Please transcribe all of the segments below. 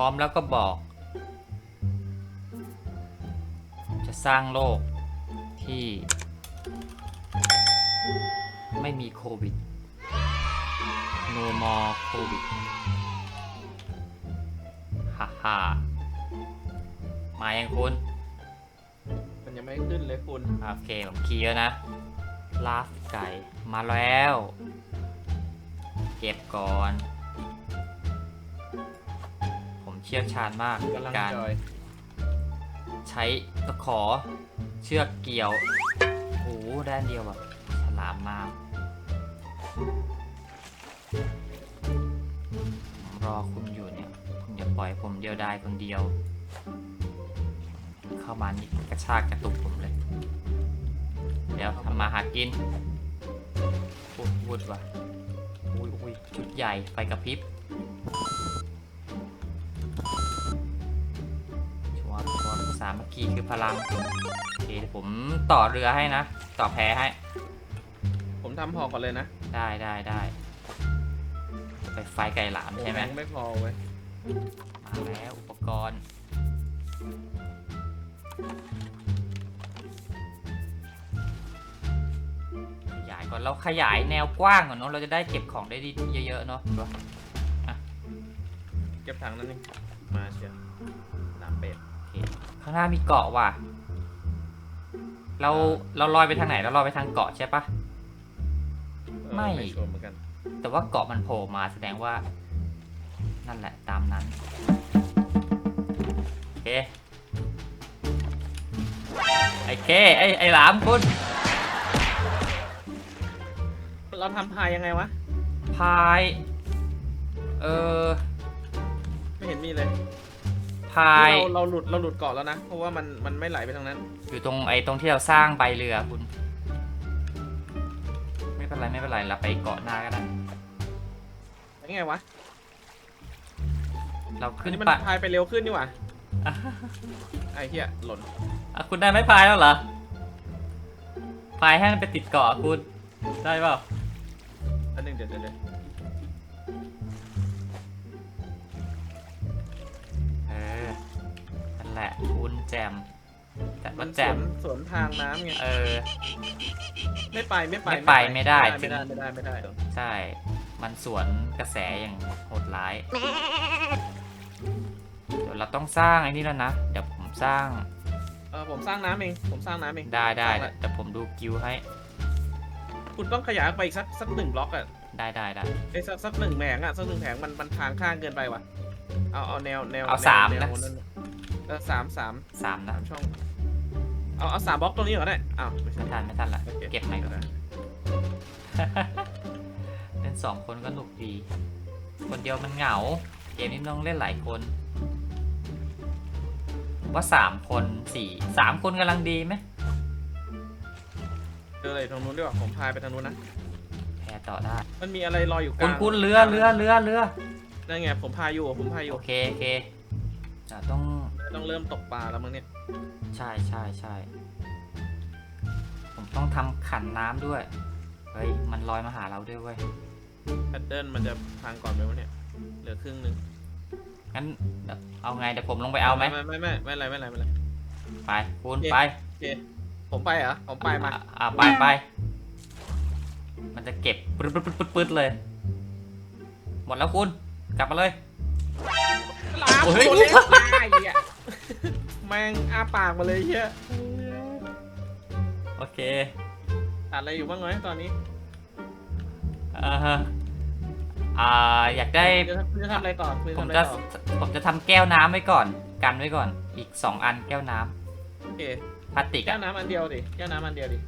ร้อมแล้วก็บอก จะสร้างโลกที่ ไม่มีโควิด no more โควิดฮ่าฮ่ามายังคุณ มันยังไม่ขึ้นเลยคุณ โอเค ผมคีย์แล้วนะ ลาฟไก่ มาแล้ว เก็บก่อนผม เชี่ยวชาญมากในกำลังการจอยใช้ตะขอเชือกเกี่ยวโอ้โหด้านเดียวแบบฉลามมากผมรอคุณอยู่เนี่ย คุณอย่าปล่อยผมเดียวได้คนเดียว เข้ามานี่กระชากกระตุกผมเลย เดี๋ยวทำมาหากินพูดพูดว่ะอุ้ยอุ้ยชุดใหญ่ไฟกระพริบ ร์สามัคคีคือพลังโอเคเดี๋ยวผมต่อเรือให้นะ ต่อแพให้ ผมทำพอก่อนเลยนะได้ได้ได้ไปไฟไก่หลามใช่ไหมแรงไม่พอเว้ยมาแล้วอุปกรณ์ ขยายก่อนเราขยายแนวกว้างก่อนเนาะเราจะได้เก็บของได้ดีเยอะๆเนาะเก็บถังนั่นนี่มาเชียวน้ำเป็ดโอ เคข้างหน้ามีเกาะว่ะ เราเราลอยไปทางไหนเราลอยไปทางเกาะใช่ปะเออไม่ชัวร์เหมือนกันแต่ว่าเกาะมันโผล่มาแสดงว่า นั่นแหละตามนั้นโอเคไอ้เคไอ้ไอ้หลามคุณเราทำพายยังไงวะ พาย เออ ไม่เห็นมีเลย พายเราเราหลุดเราหลุดเกาะแล้วนะ เพราะว่ามันมันไม่ไหลไปทางนั้น อยู่ตรงไอ้ตรงที่เราสร้างใบเรือคุณ ไม่เป็นไรไม่เป็นไรเราไปเกาะหน้าก็ได้ยังไงวะเราอัขึ้นนนี้มันไปพายไปเร็วขึ้นนี่หว่าไอ้เหี้ยหล่นอะคุณได้ไม่พายแล้วเหรอพายให้มันไปติดเกาะคุณได้เปล่าอันหนึงเดี๋ยวเดี๋ยวเดี๋ยว แจมแต่มัว่านสแจวมนสวนทางน้ำไงเออ ไม่ไปไม่ไปไม่ไปไม่ได้ไม่ได้ไม่ได้ไม่ได้ใช่ มันสวนกระแสอย่างโหดร้าย เดี๋ยวเราต้องสร้างไอ้นี่แล้วนะ เดี๋ยวผมสร้าง เออผมสร้างน้ำเอง ผมสร้างน้ำเอง ได้ได้สร้างละแต่ผมดูกิวให้ คุณต้องขยายออกไปอีกสักสักหนึ่งบล็อกอะได้ได้ได้ไอ้ยสักสักหนึ่งแผงอะสักหนึ่งแผงมันมันทางข้างเกินไปว่ะ เอาเอาแนวแนวเอาแนวสามแนนะวนั่นเออสามสามสามนะสามช่อง เอาเอาสามบล็อกตรงนี้ก่อนได้อ้าวไม่ใช่ไม่ทันไม่ทันละ โอคเก็บใหม่ก่อน เล่นสองคนก็หนุกดี คนเดียวมันเหงา เกมนี้ต้องเล่นหลายคน ว่าสามคนสี่สามคนกำลังดีไหมเจออะไรตรงนู้นดีกว่าผมพายไปทางนู้นนะ แพ้ต่อได้มันมีอะไรลอยอยู่กคุลาณงคุณเรือเรือเรือเรือ นั่นไงผมพายอยู่ผมพายอยู่โอเคโอเคจะต้อง ต้องเริ่มตกปลาแล้วมั้งเนี่ย ใช่ใช่ใช่ผมต้องทำขันน้ำด้วย เฮ้ย มันลอยมาหาเราด้วยเว้ย แพทเดิร์นมันจะพังก่อนไปวะเนี่ย เหลือครึ่งหนึ่งงั้นเอาไงเดี๋ยวผมลงไปเอาไหม ไม่ไม่ไม่ไม่ไรไม่ไรไม่ไร ไปคุณไปผมไปเหรอ ผมไปมา อ่าไปไป มันจะเก็บปืดปืดปืดปืดดเลย หมดแล้วคุณ กลับมาเลย ลาโอ้ยคาอีอะ แมงอ้าปากมาเลยเฮียโอเคขาดอะไรอยู่บ้างไหมตอนนี้อ่าฮะอ่าอยากได้คุณจะคุณจะทำอะไรต่อคุณจะผทำมอะไรจะต่อผมจะทำแก้วน้ำไว้ก่อน กันไว้ก่อน อีกสองอันแก้วน้ำโอเคพลาสติกแก้อะวน้ำอันเดียวดิแก้วน้ำอันเดียวดิ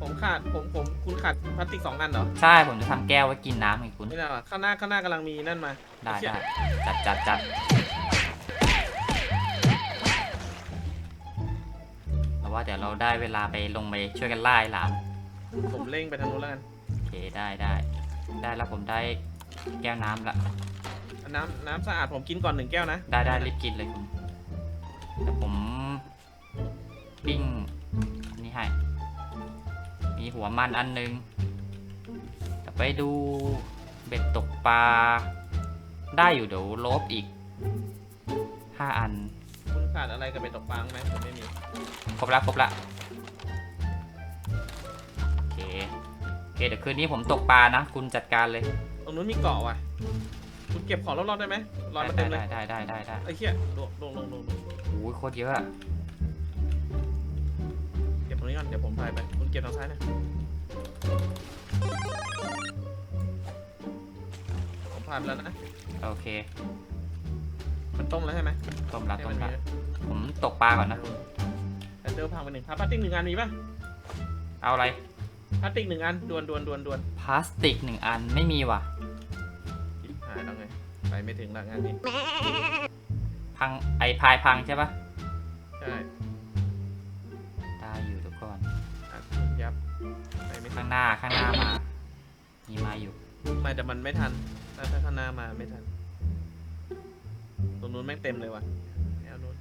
ผมขาดผมผมคุณขาดพลาสติกสองอันเหรอใช่ผมจะทำแก้วไว้กินน้ำไงคุณ ไม่ได้หรอข้างหน้าข้างหน้ากำลังมีนั่นมาได้เชี่ยได้จัดจัดจัด เราว่าเดี๋ยวเราได้เวลาไปลงไปช่วยกันล่าไอ้หลามผมเร่งไปทางนู้นแล้วกันโอเคได้ได้ได้แล้วผมได้แก้วน้ำละน้ำน้ำสะอาดผมกินก่อนหนึ่งแก้วนะได้ได้รีบกินเลยคุณแต่ผมปิ้งอันนี่ให้มีหัวมันอันหนึงแต่ไปดูเบ็ดตกปลาได้อยู่เดี๋ยวลบอีกห้าอันคุณ ขาดอะไรกับเป็นตกปลาไหมผมไม่มีครบละครบละโอเคโอเคเดี๋ยวคืนนี้ผมตกปลานะ คุณจัดการเลยตรงนู้นมีเกาะว่ะ คุณเก็บของรอบๆได้ไหมรอยมาได้เต็มเลยได้ได้ได้ได้ได้ไอ้เหี้ยลงลงลงลงลงโอ้ยโคตรเยอะอะเก็บตรงนี้ก่อนเดี๋ยวผมพายไป คุณเก็บทางซ้ายนะผมพายไปแล้วนะโอเค มันต้มแล้วใช่ไหมต้มละให้ต้มัมนละมีผมตกปลาก่อนนะแต่เจอพังไปหนึ่งพลาสติกหนึ่งอันมีป่ะเอาอะไรพลาสติกหนึ่งอันดวนดวนดวนดวนพลาสติกหนึ่งอันไม่มีว่ะชิบหายแล้วไงไปไม่ถึงหลังงานนี้พังไอพายพังใช่ปะใช่ได้อยู่ทุกคนอัดคุณยับไปไม่ถึข้างงหน้าข้างหน้ามามีมาอยู่ ไม่แต่มันไม่ทันถ้าถ้าข้างหน้ามาไม่ทันต รงนู้นแม่งเต็มเลยว่ะแนวนู้น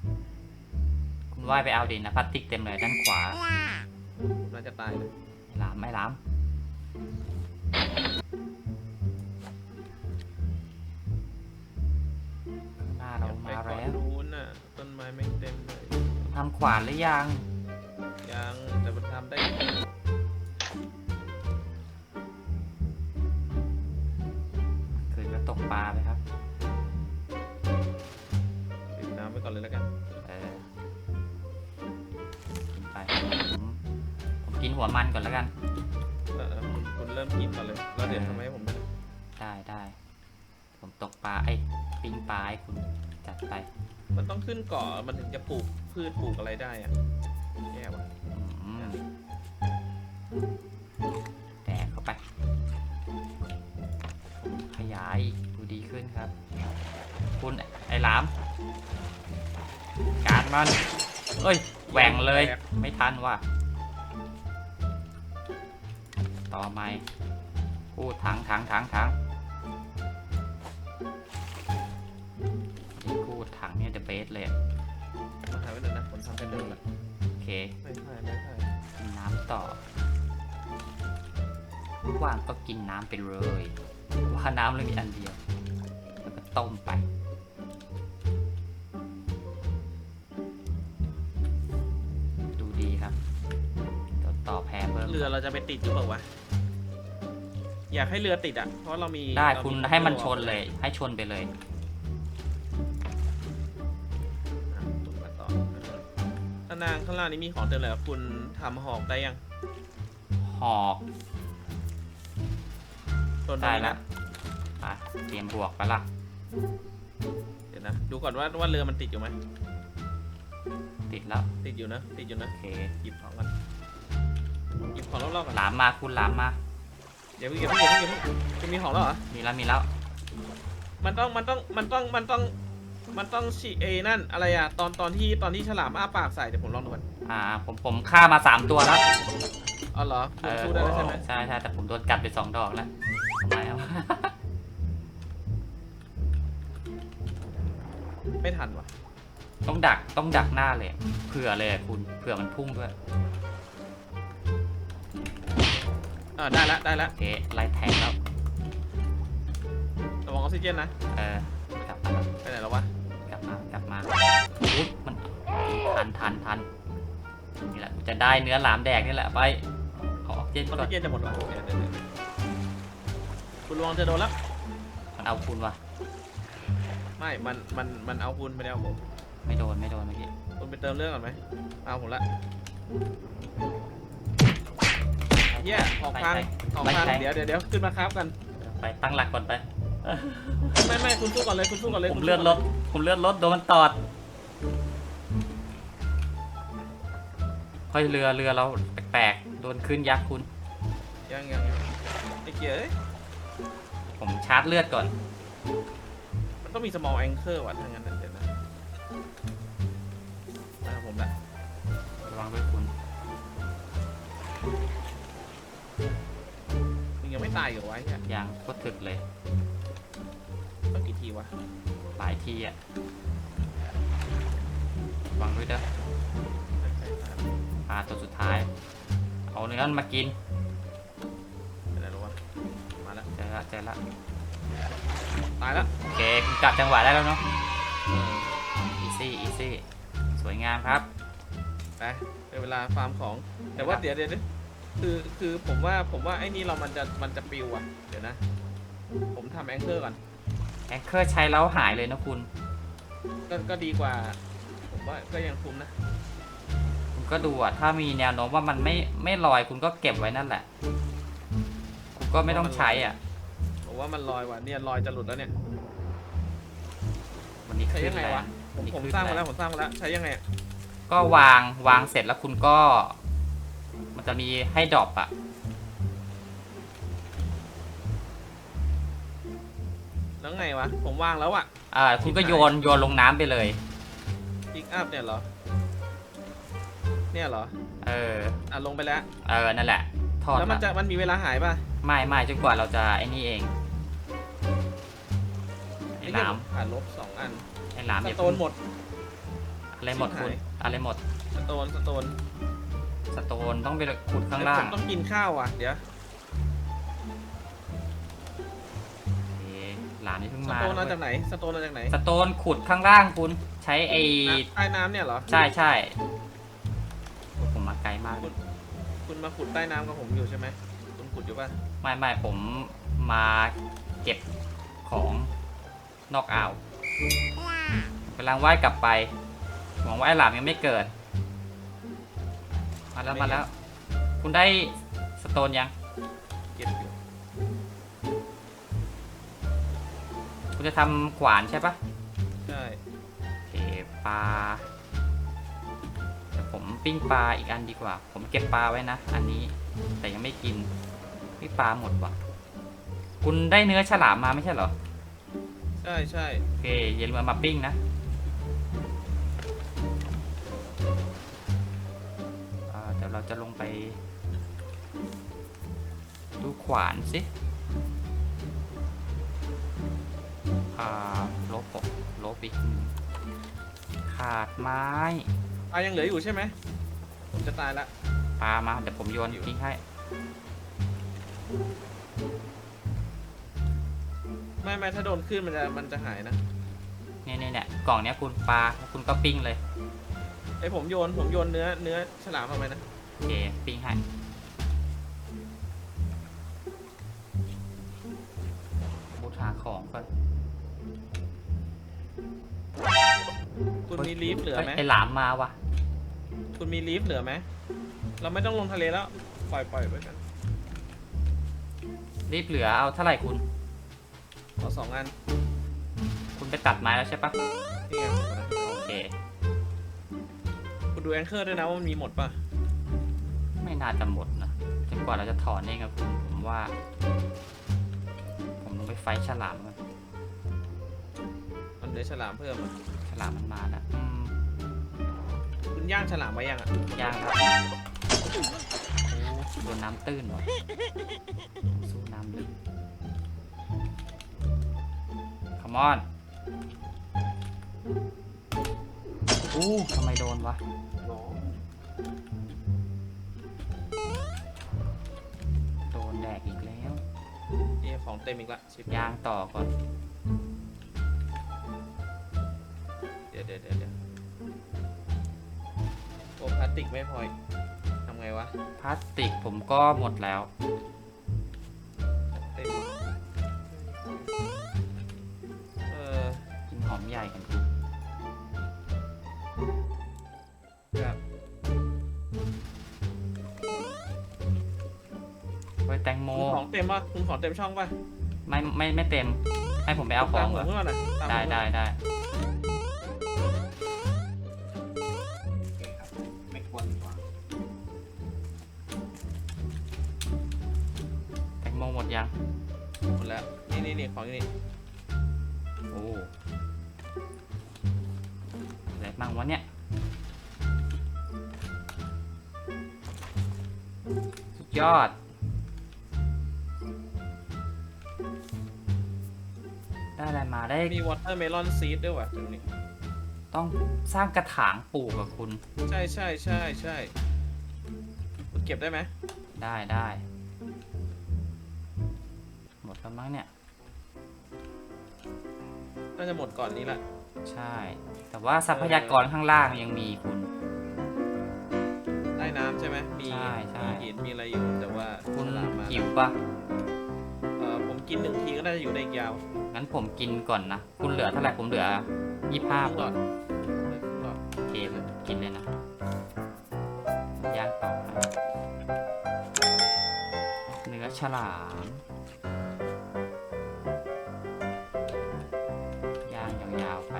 คุณว่ายไปเอาดินะพลาสติกเต็มเลยด้านขวาผมน่าจะตายเลยไม่หลามไม่หลามข้างหน้าเราอย่มาไปแล้วเกาะนู้นน่ะต้นไม้แม่งเต็มเลยทำขวานหรือยังยังแต่มันทำได้อยู่คืนก็ตกปลาไปครับ ก่อนเลยแล้วกัน เออกินไปผมผมกินหัวมันก่อนแล้วกัน เออคุณคุณเริ่มกินก่อนเลย แล้วเดี๋ยวทำให้ผมด้วยได้ได้ผมตกปลาไอ้ยปิ้งปลาให้คุณจัดไปมันต้องขึ้นเกาะมันถึงจะปลูกพืชปลูกอะไรได้อะแย่ว่ะอืมแดกเข้าไป ขยายดูดีขึ้นครับ คุณไอ้หลาม การมัน เอ้ย แหว่งเลย ไม่ทันว่ะ ต่อไม้พูดถังถังถังถังนี่พูดถังเนี่ยเดอะเบสเลยอะมาหาไว้หน่อยนะผมทำเป็นเดิมละโอเค ไม่ใช่ไม่ใช่กินน้ำต่อว่างก็กินน้ำไปเลย ว่าน้ำเลยมีอันเดียว แล้วก็ต้มไป รือเราจะไปติดหรือเปล่าวะ อยากให้เรือติดอะ เพราะเรามีได้เราคุณมีให้มันตัวชนเลย ให้ชนไปเลย อะคุณมาต่อข้างล่างข้างล่างนี้มีของเต็มเลยอะคุณทำหอกได้ยังหอกชนตรงได้นี้ละนะอะเตรียมบวกไปละเดี๋ยวนะ ดูก่อนว่าว่าเรือมันติดอยู่ไหมติดแล้วติดอยู่นะ ติดอยู่นะโอเคหยิบของกันห ยิบของรอบๆก่อนหลามมาคุณหลามมา เดี๋ยวเพิ่งเดี๋ยวเพิ่งเดี๋ยวเพิ่งเดี๋ยวเพิ่งคุณมีของแล้วเหรอมีแล้วมีแล้ว มันต้องมันต้องมันต้องมันต้องมันต้องฉีเอนั่นอะไรอะตอนตอนที่ตอนที่ฉลามอ้าปากใส่เดี๋ยวผมลองดูก่อนอ่า ผมผมฆ่ามาสามตัวแล้วอ๋อเหรอเอคุณอสู้ได้แล้วใช่ไหมใช่ใช่แต่ผมโดนกัดไปสองดอกแล้วทำไมอะไม่ทันวะต้องดักต้องดักหน้าเลย เผื่อเลยอะคุณเผื่อมันพุ่งด้วย อ่าได้ละได้ละโอเคไล่แทงแล้วระวังออกซิเจนนะเออกลับมาแล้วไปไหนแล้ววะกลับมากลับมาอุ๊ยมันทันทันทันนี่แหละกูจะได้เนื้อหลามแดกนี่แหละไปเอาออกเจนออกก่อซินเจนจะหมดวะเดี๋ยวเดี๋ยวเดี๋ยวคุณระวังจะโดนแล้วมันเอาคุณวะไม่มันมันมันเอาคุณไม่ได้เอาผมไม่โดนไม่โดนเมื่อกี้คุณไปเติมเรื่องก่อนไหมเอาผมละ เยี่ยออกพังออกพังเดี๋ยวเดี๋ยวเดี๋ยวขึ้นมาครับกัน ไปตั้งหลักก่อนไป ไม่ไม่คุณสู้ก่อนเลยคุณสู้ก่อนเลยผมคุณสู้เลือดก่นรถ ผมเลือดรถโดนมันตอด ค่อยเรือเรือเราแปลกๆ โดนขึ้นยักษ์คุณ ยังยังยังไอ้เกียร์เอ้ยผมชาร์จเลือดก่อน มันต้องมี small anchor ว่ะถ้างั้นนะเดี๋ยวนะ ไม่ตายอีกับไว้เนี่ยยางโคตรถึกเลย ต้องกี่ทีวะหลายที่อะระวังด้วยเด้อปลาตัวสุดท้าย เอาเนื้อมันมากินไปไหนแล้ววะมาแล้วเจอละเจอละตายแล้วโอเคคุณจับจังหวะได้แล้วเนาะเอองามครับไปเป็นเวลาฟาร์มของแต่ว่าเดี๋ยวเดี๋ยวเดี๋ยว คือคือผมว่าผมว่าไอ้นี่เรามันจะมันจะปิวอะ เดี๋ยวนะ ผมทำแองเกอร์ก่อน แองเกอร์ใช้แล้วหายเลยนะคุณ ก็ก็ดีกว่า ผมว่าก็ยังคุ้มนะ คุณก็ดูอะถ้ามีแนวโน้มว่ามันไม่ไม่ลอยคุณก็เก็บไว้นั่นแหละ คุณก็ไม่ต้องใช้อะ ผมว่ามันลอยว่ะเนี่ยลอยจะหลุดแล้วเนี่ย วันนี้ใช้ขึ้ยันงไงแล้ววะ ผมนี่ผมขึ้นสร้างมาแล้แล้ววผมสร้างมาแล้วใช้ยังไงอะก็วางวางเสร็จแล้วคุณก็ มันจะมีให้ดรอปอะแล้วไงวะ ผมวางแล้วอะอ่า คุณก็โยนโยนลงน้ำไปเลย พิกอัพเนี่ยเหรอ เนี่ยเหรอ เออ อะลงไปแล้ว เออ นั่นแหละทอดแล้วมันมาจะมันมีเวลาหายป่ะไม่ไม่จนกว่าเราจะไอ้นี่เองไอ้ไอ้หเหี้ยลามผ่านลบสองอันไอ้หลามสอย่าโตเพิ่นงหมด อะไรหมดคุณชิบหายอะไรหมด สโตนสโตนส โตนต้องไปขุดข้างแล้วล่าผงมต้องกินข้าวอะ เดี๋ยวโอเคหลามนี่เพิ่งสมาโตนนะมาเว้ยจากไหนสโตนมาจากไหนสโตนขุดข้างล่างคุณ ใช้ไอ้น้ำใต้น้ำเนี่ยเหรอใช่ใช่ผมมาไกลมากเลยคุณมาขุดใต้น้ำกับผมอยู่ใช่ไหมคุณขุดอยู่ป่ะไม่ไม่ผมมาเก็บของนอกอ่าวกำลังว่ายกลับไปหวังว่าไอ้หลามยังไม่เกิด มาแล้วมาแล้ว คุณได้สโตนยัง เก็บอยู่คุณจะทำขวานใช่ปะใช่โอเคปลาเดี๋ยวผมปิ้งปลาอีกอันดีกว่า ผมเก็บปลาไว้นะ อันนี้ แต่ยังไม่กินพี่ปลาหมดว่ะ คุณได้เนื้อฉลามมาไม่ใช่เหรอ ใช่ใช่โอเคอย่าลืมเอามาปิ้งนะ จะลงไป ดูขวานสิอ่าลบปกลบอีกหนึ่งขาดไม้ปลายังเหลืออยู่ใช่ไหม ผมจะตายละปลามา เดี๋ยวผมโยนอยู่ทิ้งให้ ไม่ไม่ถ้าโดนขึ้นมันจะมันจะหายนะเนี่ยเนี่ยเนี่ยกล่องเนี้ยคุณปลาแล้วคุณก็ปิ้งเลย ไอยผมโยนผมโยนเนื้อเนื้อฉลามมาไหมนะ โอเคปิ้งให้บูทหาของก่อนคุณมีลีฟเหลือไหมเฮ้ยไอหลามมาวะคุณมีลีฟเหลือไหมเราไม่ต้องลงทะเลแล้ว ปล่อยปล่อยไว้กันรีบเหลือเอาเท่าไหร่คุณเอาสองอันคุณไปตัดไม้แล้วใช่ปะนี่ไงผมนะโอเค คุณดูแองเกอร์ด้วยนะว่ามันมีหมดป่ะ ไม่น่าจะหมดนะจนกว่าเราจะถอนเองครับคุณผมว่า ผมลงไปไฟท์ฉลามก่อนมันเนื้อฉลามเพิ่มอะฉลามมันมาแล้วอืมคุณย่างฉลามไว้ยังอะย่างครับโอ้โดนน้ำตื้นวะสู้น้ำลึก Come on อู้ทำไมโดนวะ นี่ของเต็มอีกละชิบยางต่อก่อน เดี๋ยวเดี๋ยวเดี๋ยวเดี๋ยวโอ้พลาสติกไม่พออีกทำไงวะ พลาสติกผมก็หมดแล้ว เต็ม เออกินหอมใหญ่กันคุ แตงโมคุณของเต็มป่ะคุณของเต็มช่องป่ะไม่ไม่ไม่เต็ม ให้ผมไปเอาขอตามงผเหรมอเมื่อน่ะตามผมได้เมื่อได้ได้ไม่ควรดีกว่าแตงโมหมดยัง หมดแล้วนี่นี่นี่ของอยู่นี่โอ้อะไรบ้างวะเนี่ย สุดยอดได้ มาได้มีวอเตอร์เมลอนซีดด้วยว่ะตรงนี้ต้องสร้างกระถางปลูกกับคุณ ใช่ใช่ใช่ใช่คุณเก็บได้ไหมได้ได้หมดแล้วมั้งเนี่ย น่าจะหมดก่อนนี้ละ ใช่ แต่ว่าทรัพยากรข้างล่างยังมีคุณใต้น้ำใช่ไหมมีใช่ใช่มีหินมีอะไรอยู่แต่ว่าคุณฉลามมาหิวปะเออผม กินหนึ่งทีก็น่าจะอยู่ได้อีกยาวงั้นผมกินก่อนนะ คุณเหลือเท่าไหร่ผมเหลือยี่ห้าครึ่งคหลอดนเลยครึ่งหลอดโอเคผมกินเลยนะย่างต่อนะเนื้อฉลามย่างยาวๆไป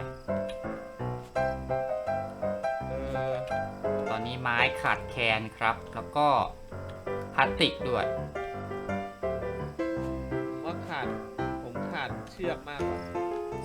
เออตอนนี้ไม้ขาดแคลนครับ แล้วก็พลาสติกด้วย เชือกมากกว่า